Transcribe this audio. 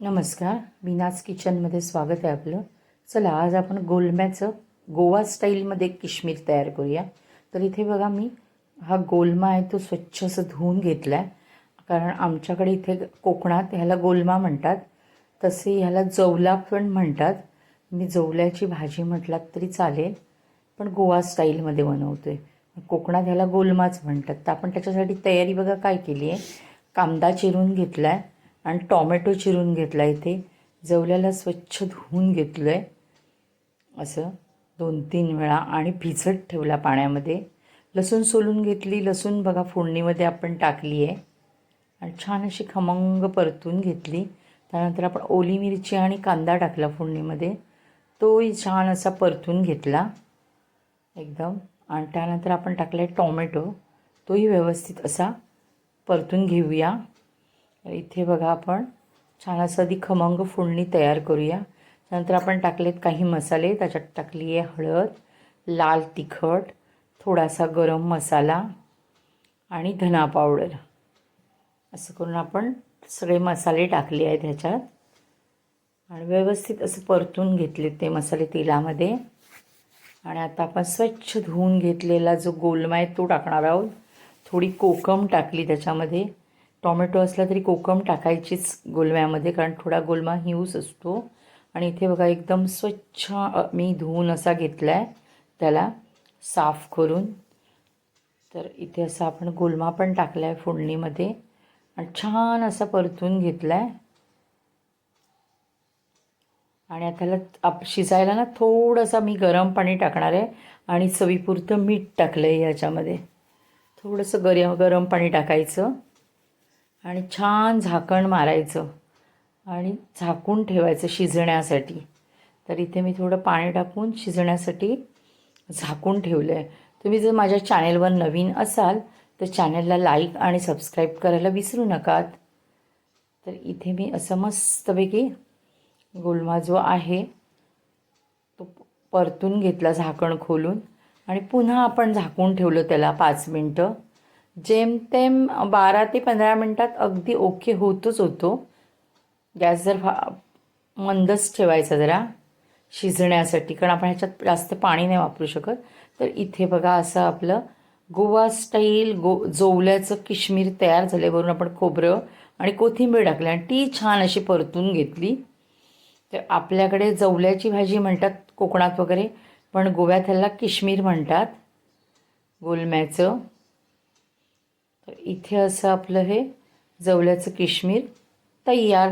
नमस्कार मीनाज किचनमध्ये स्वागत आहे आपलं. चला आज आपण गोलम्याचं गोवा स्टाईलमध्ये किशमीर तयार करूया. तर इथे बघा मी हा गोलमा आहे तो स्वच्छ असं धुवून घेतला आहे कारण आमच्याकडे इथे कोकणात ह्याला गोलमा म्हणतात तसे ह्याला जवला पण म्हणतात. मी जवल्याची भाजी म्हटलात तरी चालेल पण गोवा स्टाईलमध्ये बनवतो आहे कोकणात ह्याला गोलमाच म्हणतात. तर आपण त्याच्यासाठी तयारी बघा काय केली आहे कांदा चिरून घेतला आहे आणि टॉमॅटो चिरून घेतला इथे. जवल्याला स्वच्छ धुवून घेतलं आहे असं दोन तीन वेळा आणि भिजत ठेवला पाण्यामध्ये. लसूण सोलून घेतली. लसूण बघा फोडणीमध्ये आपण टाकली आहे आणि छान अशी खमंग परतून घेतली. त्यानंतर आपण ओली मिरची आणि कांदा टाकला फोडणीमध्ये. तोही छान असा परतून घेतला. एकदम. आणि त्यानंतर आपण टाकला आहे टॉमॅटो. तोही व्यवस्थित असा परतून घेऊया. इथे बघा आपण छान असं आधी खमंग फोडणी तयार करूया. त्यानंतर आपण टाकलेत काही मसाले. त्याच्यात टाकली आहे हळद लाल तिखट थोडासा गरम मसाला आणि धना पावडर. असं करून आपण सगळे मसाले टाकले आहेत ह्याच्यात. आणि व्यवस्थित असं परतून घेतले ते मसाले तेलामध्ये. आणि आता आपण स्वच्छ धुवून घेतलेला जो गोलमा आहे तो टाकणार आहोत. थोडी कोकम टाकली त्याच्यामध्ये. टॉमॅटो असला तरी कोकम टाकायचीच गोलम्यामध्ये कारण थोडा गोलमा हिऊस असतो. आणि इथे बघा एकदम स्वच्छ मी धुवून असा घेतला आहे त्याला साफ करून. तर इथे असा आपण गोलमा पण टाकला आहे फोडणीमध्ये. आणि छान असा परतून घेतला आहे आणि आता त्याला आप शिजायला ना थोडंसं मी गरम पाणी टाकणार आहे. आणि चवीपुरतं मीठ टाकलं आहे याच्यामध्ये थोडंसं गरम गरम पाणी टाकायचं. आणि छान झाकण मारायचं आणि झाकून ठेवायचं शिजण्यासाठी. तर इथे मी थोडं पाणी टाकून शिजण्यासाठी झाकून ठेवलं आहे तुम्ही जर माझ्या चॅनेलवर नवीन असाल तर चॅनलला लाईक आणि सबस्क्राईब करायला विसरू नकात. तर इथे मी असं मस्तपैकी गोलमा जो आहे तो परतून घेतला झाकण खोलून. आणि पुन्हा आपण झाकून ठेवलं त्याला पाच मिनटं. जेमतेम बारा ते पंधरा मिनटात अगदी ओके होतोच होतो. गॅस जर फा मंदच ठेवायचा जरा शिजण्यासाठी कारण आपण ह्याच्यात जास्त पाणी नाही वापरू शकत. तर इथे बघा असं आपलं गोवा स्टाईल गो जोवल्याचं किशमीर तयार झाल्यावरून आपण खोबरं आणि कोथिंबीर टाकली आणि ती छान अशी परतून घेतली. तर आपल्याकडे जवल्याची भाजी म्हणतात कोकणात वगैरे पण गोव्यात ह्याला किशमीर म्हणतात. गोलम्याचं. इथे असं आपलं हे जवल्याचं किशमीर तयार